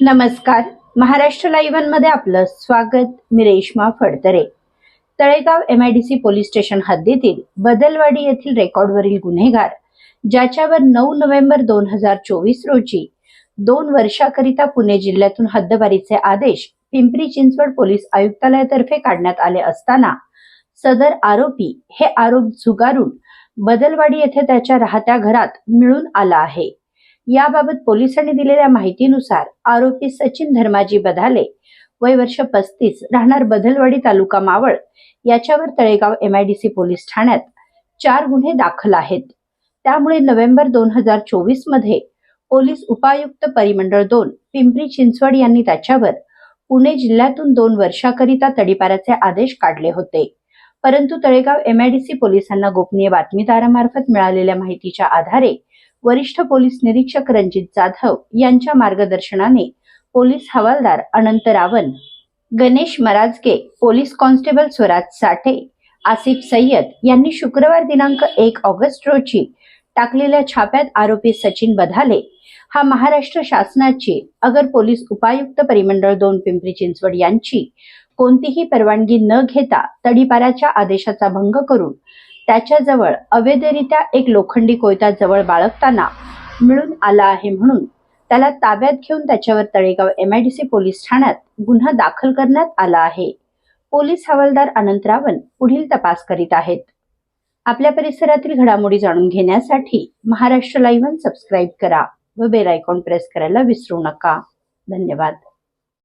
नमस्कार. महाराष्ट्र लाईव्हमध्ये आपलं स्वागत. मी Reshma Phadtare. Talegaon M IDC police station हद्दीतील बदलवाडी येथील रेकॉर्डवरील गुन्हेगार ज्याच्यावर नऊ नोव्हेंबर दोन हजार चोवीस रोजी दोन वर्षाकरिता पुणे जिल्ह्यातून हद्दवारीचे आदेश पिंपरी चिंचवड पोलीस आयुक्तालयातर्फे काढण्यात आले असताना सदर आरोपी हे आरोप झुगारून बदलवाडी येथे त्याच्या राहत्या घरात मिळून आला आहे. याबाबत पोलिसांनी दिलेल्या माहितीनुसार आरोपी सचिन धर्माजी बधाले वय वर्ष पस्तीस राहणार बदलवाडी तालुका मावळ. याच्यावर तळेगाव एमआयडीसी पोलीस ठाण्यात चार गुन्हे दाखल आहेत. त्यामुळे नोव्हेंबर दोन हजार चोवीसमध्ये पोलीस उपायुक्त परिमंडळ दोन पिंपरी चिंचवड यांनी त्याच्यावर पुणे जिल्ह्यातून दोन वर्षाकरिता तडीपाराचे आदेश काढले होते. परंतु तळेगाव एमआयडीसी पोलिसांना गोपनीय बातमीदारामार्फत मिळालेल्या माहितीच्या आधारे वरिष्ठ पोलीस निरीक्षक रणजित जाधव यांच्या मार्गदर्शनाने पोलीस हवालदार अनंत रावण गणेश मराजगे पोलीस कॉन्स्टेबल स्वराज साठे आसिफ सय्यद यांनी शुक्रवार दिनांक एक ऑगस्ट रोजी टाकलेल्या छाप्यात आरोपी सचिन बधाले हा महाराष्ट्र शासनाची अगर पोलीस उपायुक्त परिमंडळ दोन पिंपरी चिंचवड यांची कोणतीही परवानगी न घेता तडीपाराच्या आदेशाचा भंग करून त्याच्याजवळ अवैधरित्या एक लोखंडी कोयता जवळ बाळगताना मिळून आला आहे म्हणून त्याला ताब्यात घेऊन त्याच्यावर तळेगाव एमआयडीसी पोलीस ठाण्यात गुन्हा दाखल करण्यात आला आहे. पोलीस हवालदार अनंत रावण पुढील तपास करीत आहेत. आपल्या परिसरातील घडामोडी जाणून घेण्यासाठी महाराष्ट्र लाईव्ह सबस्क्राईब करा व बेल आयकॉन प्रेस करायला विसरू नका. धन्यवाद.